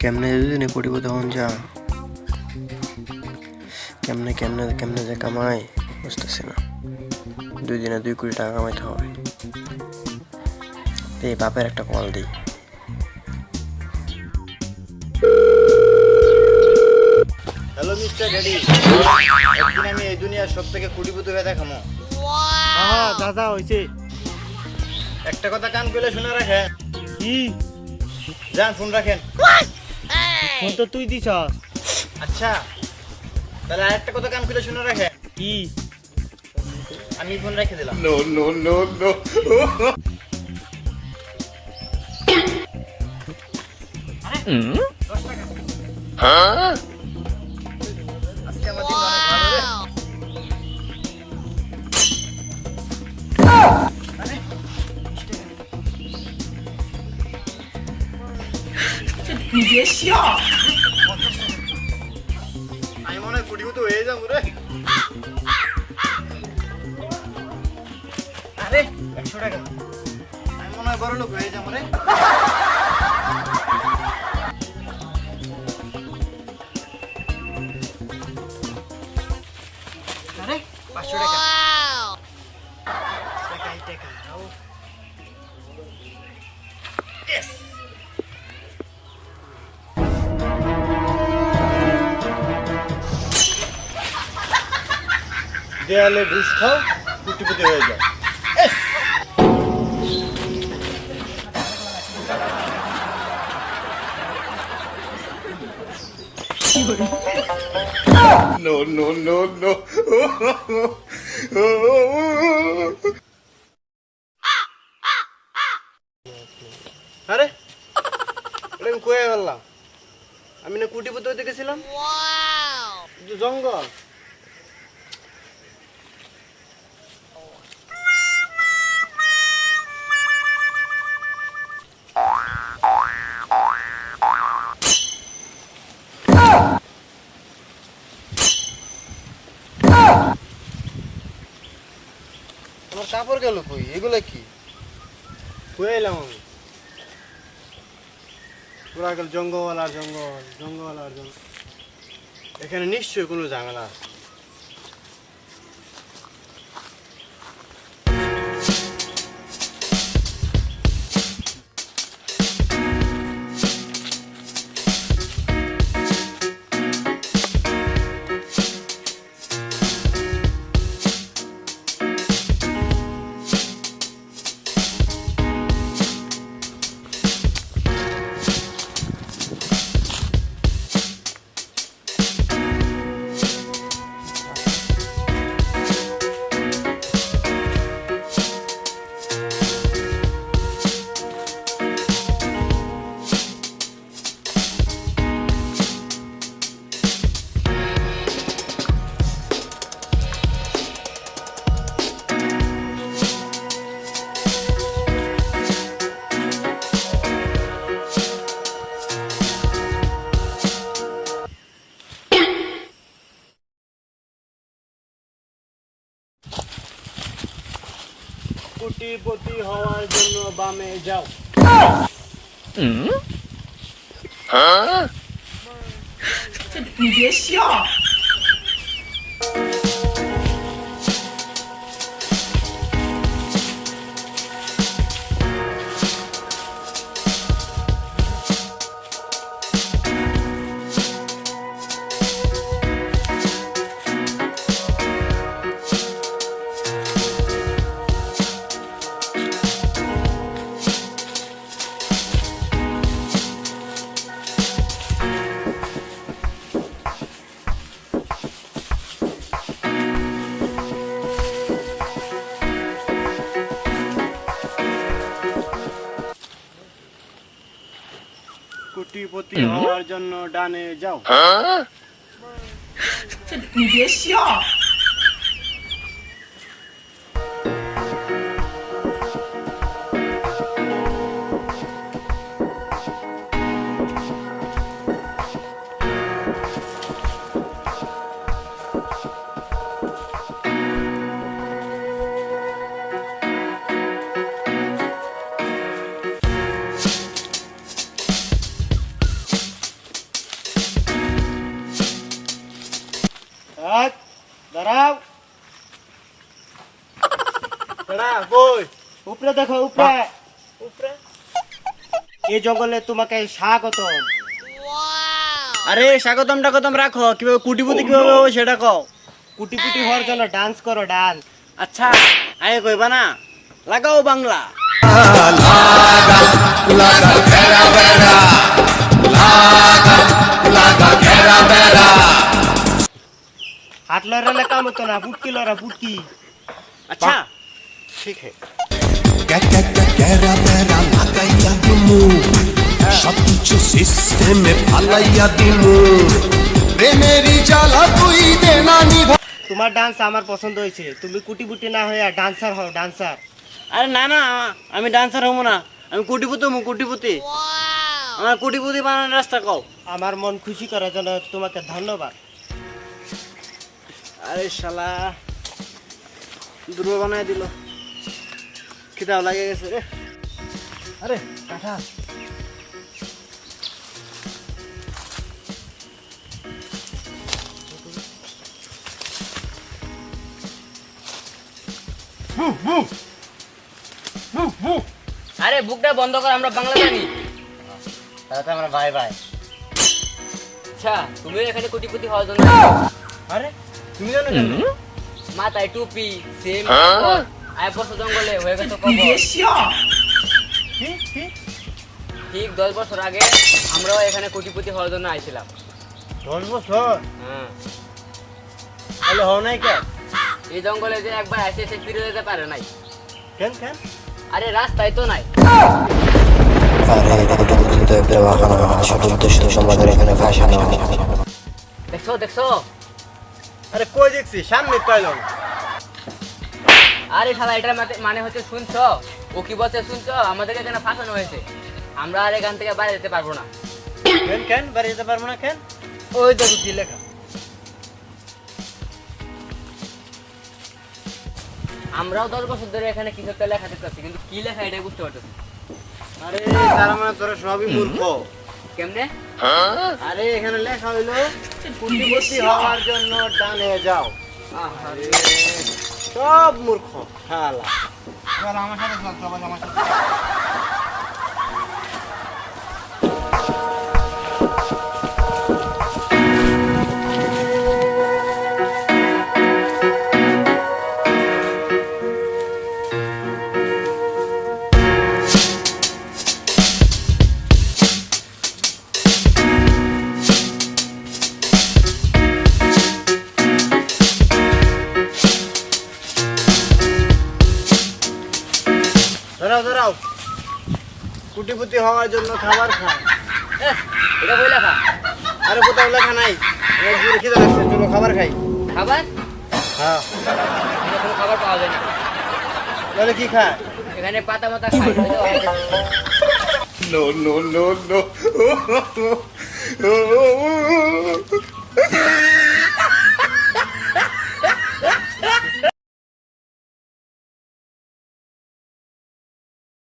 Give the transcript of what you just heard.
কেমনে দুদিনে কোটিপতি হন যা? কেমনে কেমনে কেমনে যে কামাই বুঝতেছি না। দুই দিনে দুই কোটি টাকা কামাইতে হবে। এই বাপের একটা কল দিই। হ্যালো মিস্টার ড্যাডি একদিন আমি এই দুনিয়ার সব থেকে কোটিপতি হয়ে দেখামো। হ্যাঁ দাদা হয়েছে একটা কথা কান পেলে শুনে রাখেন। কি? যান ফোন রাখেন। ফোন তো তুই দিছ আচ্ছা তাহলে আরেকটা কথা কান খুলে শুনে রাখেন। কি? আমি ফোন রেখে দিলাম। দশ টাকা। আজকে আমি মনে হয় কোটিপতি হয়ে যাবো রে আরে একশো টাকা আমি মনে হয় বড় লোক হয়ে যাবো রে আরে পাঁচশো টাকা দেয়ালে ঘুষ খাও কুটিপুটি হয়ে যাও no, no, no, no. আরে আমি কয়ে গেলাম আমি না কুটিপুতি হইতে গেছিলাম কিন্তু জঙ্গল। তোমার কাপড় গেল কই? এগুলো কি? কয়ে এলাম আমি? পুরা গেল জঙ্গল আর জঙ্গল জঙ্গল আর জঙ্গল। এখানে নিশ্চয়ই কোনো ঝামেলা আছে। কোটিপতি হওয়ার জন্য বামে যাও। হওয়ার জন্য ডানে যাও কেডা কই উপরে দেখো উপরে। উপরে? এই জঙ্গলে তোমাকে স্বাগত আরে স্বাগতম টাগতম রাখো? কীভাবে কুটিপুতি কীভাবে হবে সেটা কও। কুটি কুটি হওয়ার জন্য ডান্স করো ডান্স আচ্ছা আগে কইবা না? লাগাও বাংলা। হাত লড়ালে কাম হতো না পুটকি লড়া পুটকি। আচ্ছা। দিমু সবকিছু সিস্টেমে ফালাইয়া দিমু প্রেমেরই জ্বালা তুই দে না নিভা তোমার ডান্স আমার পছন্দ হয়েছে। তুমি কুটি বুটি না হয়ে ডান্সার হও ডান্সার আরে না না আমি ডান্সার হব না। আমি কুটিপুতি হব কুটিপুতি আমার কুটিপুতি বানানোর রাস্তা কও। আমার মন খুশি করার জন্য তোমাকে ধন্যবাদ। আরে শালা দুর্বল বানায় দিল। খিদাও লাগে গেছে রে। আরে কাঁঠা আরে বুকটা বন্ধ কর আমরা বাংলা জানি। তাহলে তো আমরা ভাই ভাই আচ্ছা তুমি এখানে কোটিপতি হওয়ার জন্য। আরে তুমি জানো কেন? মাথায় টুপি সেম বছর জঙ্গলে হয়ে গেছে ঠিক দশ বছর আগে আমরাও এখানে কোটিপতি হওয়ার জন্য আইছিলাম। দশ বছর? হ্যাঁ। তাহলে হও নাই কেন? এই জঙ্গলে যে একবার এসে এসে ফিরে যেতে পারে নাই। কেন কেন? আরে রাস্তায় তো নাই। দেখছ দেখছ? আরে কই দেখছি সামনে পাইল না। আরে শালা এটার মানে হচ্ছে শুনছো? ও কি বলছে শুনছো? আমাদেরকে এখানে ফাঁসানো হয়েছে। আমরা আর এখান থেকে বাইরে যেতে পারব না। কেন কেন? বাড়ি যেতে পারব না কেন? ওই দেখো কি লেখা। আমরাও দশ বছর ধরে এখানে কিছু একটা লেখা দেখতে পাচ্ছি কিন্তু কি লেখা এটাই বুঝতে পারতেছি আরে তারা মানে তোরা সবই মূর্খ। কেমনে? আরে এখানে লেখা হইল কুটিপতি হওয়ার জন্য ডানে যাও। আরে সব মূর্খ খেলা। আমার সাথে আমার সাথে। দাঁড়াও দাঁড়াও কুটিপতি হওয়ার জন্য খাবার খায় এহ, এটা বই লেখা আরে কোথাও লেখা নাই দূরে খিদে লাগছে চলো খাবার খাই খাবার হ্যাঁ এখানে কোনো খাবার পাওয়া যায় না তাহলে কি খায় এখানে পাতা মাতা খাই নো নো নো নো